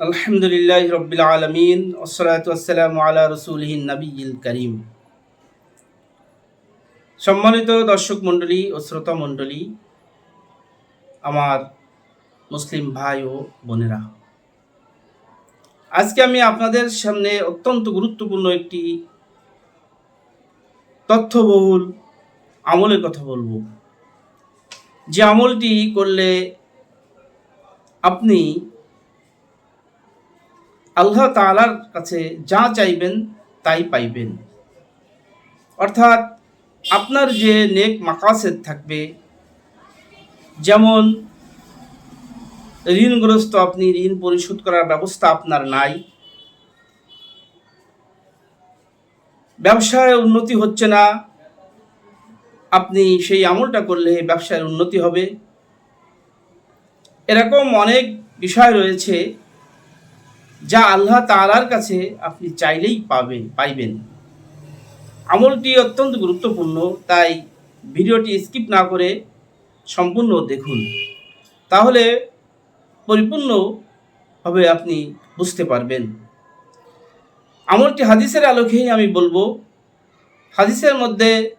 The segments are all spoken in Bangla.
আলহামদুলিল্লাহ রবিল আলমিন ওসলাত ওসালাম আলা রসুলহিন নবীল করিম। সম্মানিত দর্শক মণ্ডলী ও শ্রোতা মণ্ডলী, আমার মুসলিম ভাই ও বোনেরা, আজকে আমি আপনাদের সামনে অত্যন্ত গুরুত্বপূর্ণ একটি তথ্যবহুল আমলের কথা বলব। যে আমলটি করলে আপনি আল্লাহ তালার কাছে যা চাইবেন তাই পাইবেন। অর্থাৎ আপনার যে নেক মাকাসেদ থাকবে, যেমন ঋণগ্রস্ত আপনি ঋণ পরিশোধ করার ব্যবস্থা আপনার নাই, ব্যবসায় উন্নতি হচ্ছে না, আপনি সেই আমলটা করলে ব্যবসায় উন্নতি হবে। এরকম অনেক বিষয় রয়েছে যা আল্লাহ তালার কাছে আপনি চাইলেই পাবেন পাইবেন। আমলটি অত্যন্ত গুরুত্বপূর্ণ, তাই ভিডিওটি স্কিপ না করে সম্পূর্ণ দেখুন। তাহলে পরিপূর্ণভাবে আপনি বুঝতে পারবেন। আমলটি হাদিসের আলোকেই আমি বলব। হাদিসের মধ্যে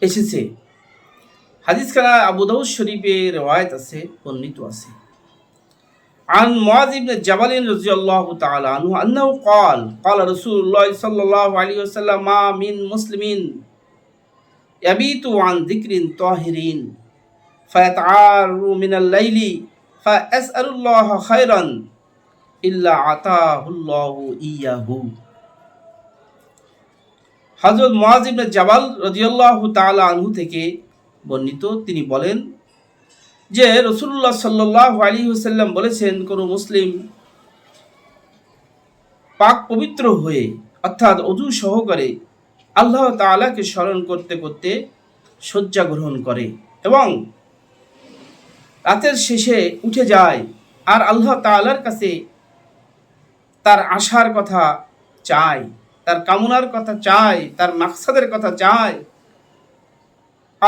এসেছে। হাদিসখানা আবু দাউদ শরীফের রেওয়ায়ত আছে, বর্ণিত আছে। عن معاذ بن جبل رضي الله تعالى عنه أنه قال قال رسول الله صلى الله عليه وسلم ما من مسلم يبيت عن ذكر طاهرين فيتعار من الليل فأسأل الله خيرا إلا عطاه الله إياه হজরত মোয়াজ ইবনে জাবাল রাদিয়াল্লাহু তাআলা আনহু থেকে বর্ণিত তিনি বলেন যে রসুল্লাহ সাল্লাহ আলী হুসাল্লাম বলেছেন, কোনো মুসলিম পাক পবিত্র হয়ে, অর্থাৎ অজু সহকারে আল্লাহ তালাকে স্মরণ করতে করতে শয্যা গ্রহণ করে এবং রাতের শেষে উঠে যায় আর আল্লাহ তালার কাছে তার আশার কথা চায়, তার কামনার কথা চায়, তার মাকসাদের কথা চায়।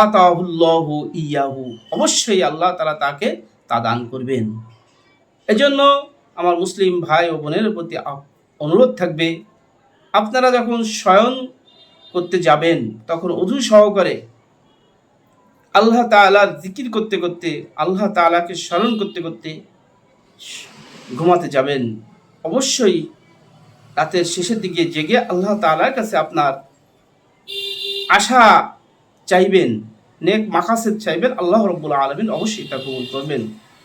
আতাহুল্লাহ ইয়াহু। অবশ্যই আল্লাহ তারা তাকে তা দান করবেন। এজন্য আমার মুসলিম ভাই ও বোনের প্রতি অনুরোধ থাকবে, আপনারা যখন শয়ন করতে যাবেন, তখন অধু সহকারে আল্লাহ তালার জিকির করতে করতে, আল্লাহ তালাকে স্মরণ করতে করতে ঘুমাতে যাবেন। অবশ্যই রাতের শেষের দিকে জেগে আল্লাহ তালার কাছে আপনার আশা চাইবেন, নেক মাকাসেদ চাইবেন, আল্লাহ রব্বুল আলমিন অবশ্যই তা কবুল করবেন।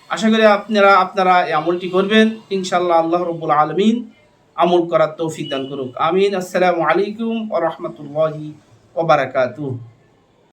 আশা করি আপনারা আপনারা এই আমলটি করবেন। ইনশাল্লাহ আল্লাহ রব্বুল আলমিন আমল করার তৌফিক দান করুক। আমিন। আসসালামু আলাইকুম ও রহমতুল্লাহি ওবরাকাতুহ